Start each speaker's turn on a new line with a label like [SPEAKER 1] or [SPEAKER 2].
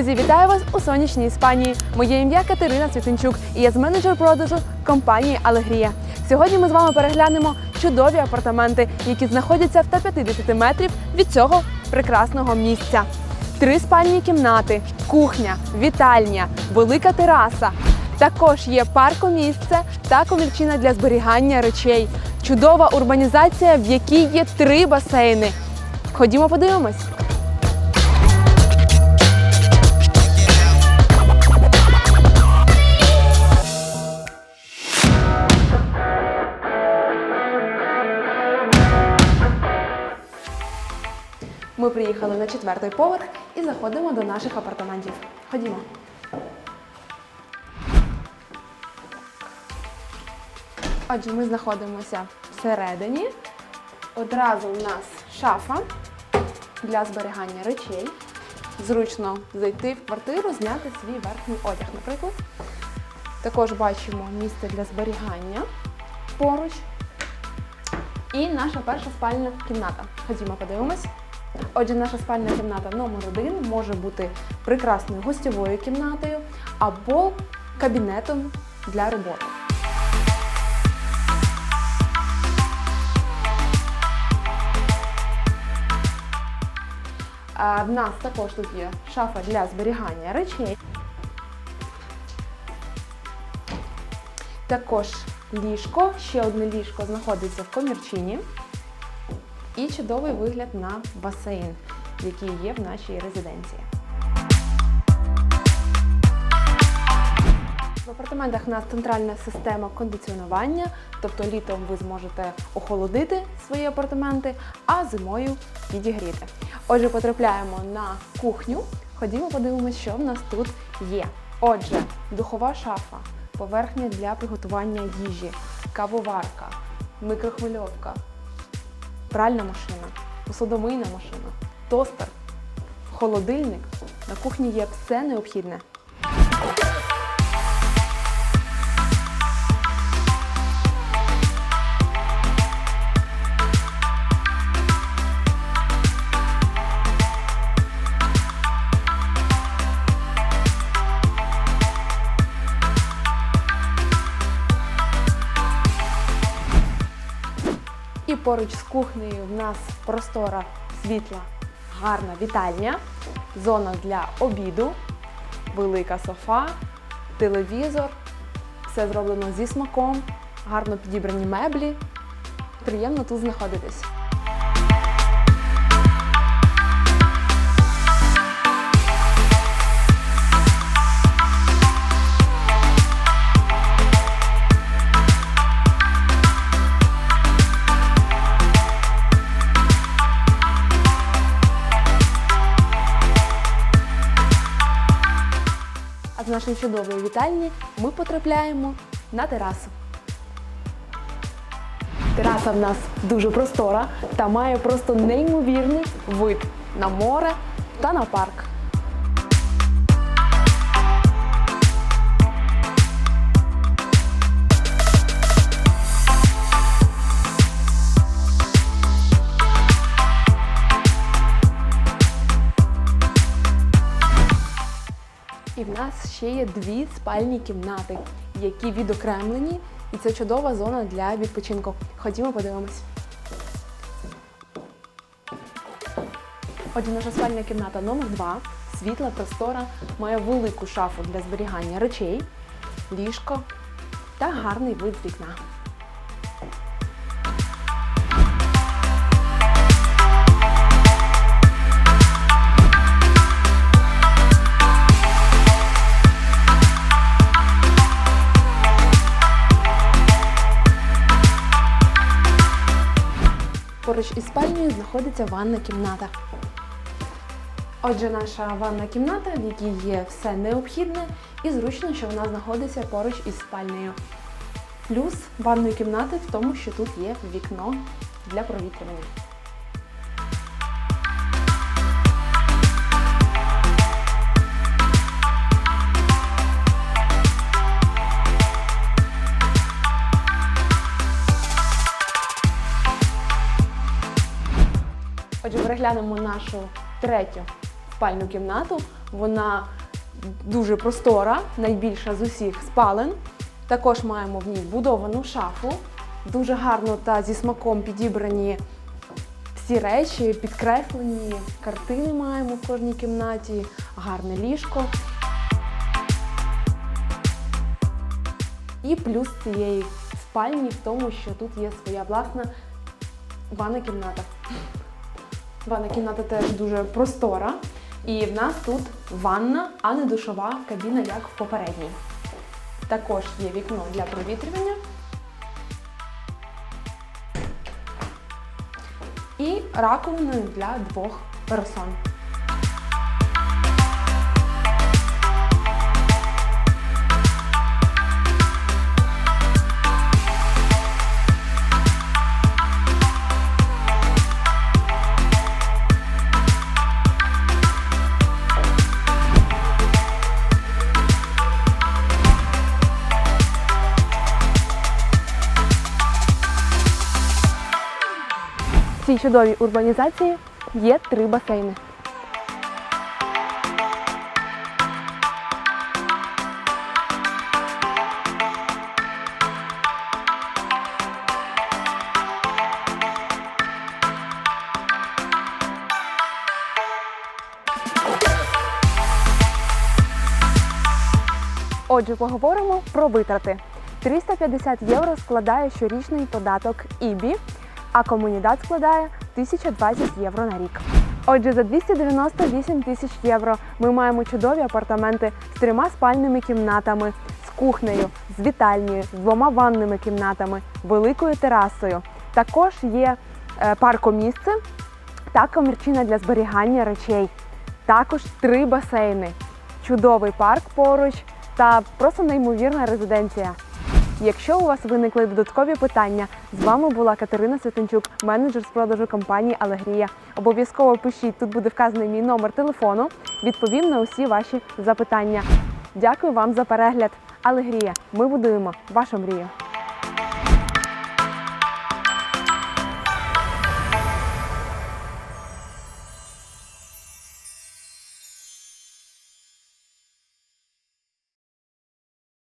[SPEAKER 1] Друзі, вітаю вас у сонячній Іспанії. Моє ім'я Катерина Цвітинчук і я з менеджер продажу компанії Алегрія. Сьогодні ми з вами переглянемо чудові апартаменти, які знаходяться в 150 метрів від цього прекрасного місця. Три спальні кімнати, кухня, вітальня, велика тераса. Також є паркомісце та комірчина для зберігання речей. Чудова урбанізація, в якій є три басейни. Ходімо подивимось. Ми приїхали на четвертий поверх і заходимо до наших апартаментів. Ходімо. Отже, ми знаходимося всередині. Одразу у нас шафа для зберігання речей. Зручно зайти в квартиру, зняти свій верхній одяг, наприклад. Також бачимо місце для зберігання поруч. І наша перша спальня кімната. Ходімо, подивимось. Отже, наша спальня кімната номер один може бути прекрасною гостьовою кімнатою або кабінетом для роботи. В нас також тут є шафа для зберігання речей. Також ліжко, ще одне ліжко знаходиться в комірчині. І чудовий вигляд на басейн, який є в нашій резиденції. В апартаментах у нас центральна система кондиціонування, тобто літом ви зможете охолодити свої апартаменти, а зимою підігріти. Отже, потрапляємо на кухню. Ходімо, подивимося, що в нас тут є. Отже, духова шафа, поверхня для приготування їжі, кавоварка, микрохвильовка, пральна машина, посудомийна машина, тостер, холодильник. На кухні є все необхідне. Поруч з кухнею в нас простора, світла, гарна вітальня, зона для обіду, велика софа, телевізор. Все зроблено зі смаком, гарно підібрані меблі. Приємно тут знаходитись. Нашої чудової вітальні ми потрапляємо на терасу. Тераса в нас дуже простора та має просто неймовірний вид на море та на парк. І в нас ще є дві спальні кімнати, які відокремлені, і це чудова зона для відпочинку. Ходімо, подивимось. Отже, наша спальня кімната номер 2 світла простора, має велику шафу для зберігання речей, ліжко та гарний вид з вікна. Поруч із спальнею знаходиться ванна кімната. Отже, наша ванна кімната, в якій є все необхідне, і зручно, що вона знаходиться поруч із спальнею. Плюс ванної кімнати в тому, що тут є вікно для провітрювання. Отже, переглянемо нашу третю спальну кімнату. Вона дуже простора, найбільша з усіх спален. Також маємо в ній вбудовану шафу. Дуже гарно та зі смаком підібрані всі речі, підкреслені, картини маємо в кожній кімнаті, гарне ліжко. І плюс цієї спальні в тому, що тут є своя власна ванна кімната. Ванна кімната теж дуже простора. І в нас тут ванна, а не душова кабіна, як в попередній. Також є вікно для провітрювання. І раковиною для двох персон. Цій чудовій урбанізації є три басейни. Отже, поговоримо про витрати. 350 євро складає щорічний податок ІБІ, а комунідат складає 1020 євро на рік. Отже, за 298 тисяч євро ми маємо чудові апартаменти з трьома спальними кімнатами, з кухнею, з вітальнею, з двома ванними кімнатами, великою терасою. Також є е, паркомісце та комірчина для зберігання речей. Також три басейни, чудовий парк поруч та просто неймовірна резиденція. Якщо у вас виникли додаткові питання, з вами була Катерина Святенчук, менеджер з продажу компанії Алегрія. Обов'язково пишіть, тут буде вказаний мій номер телефону. Відповім на усі ваші запитання. Дякую вам за перегляд. Алегрія. Ми будуємо вашу мрію.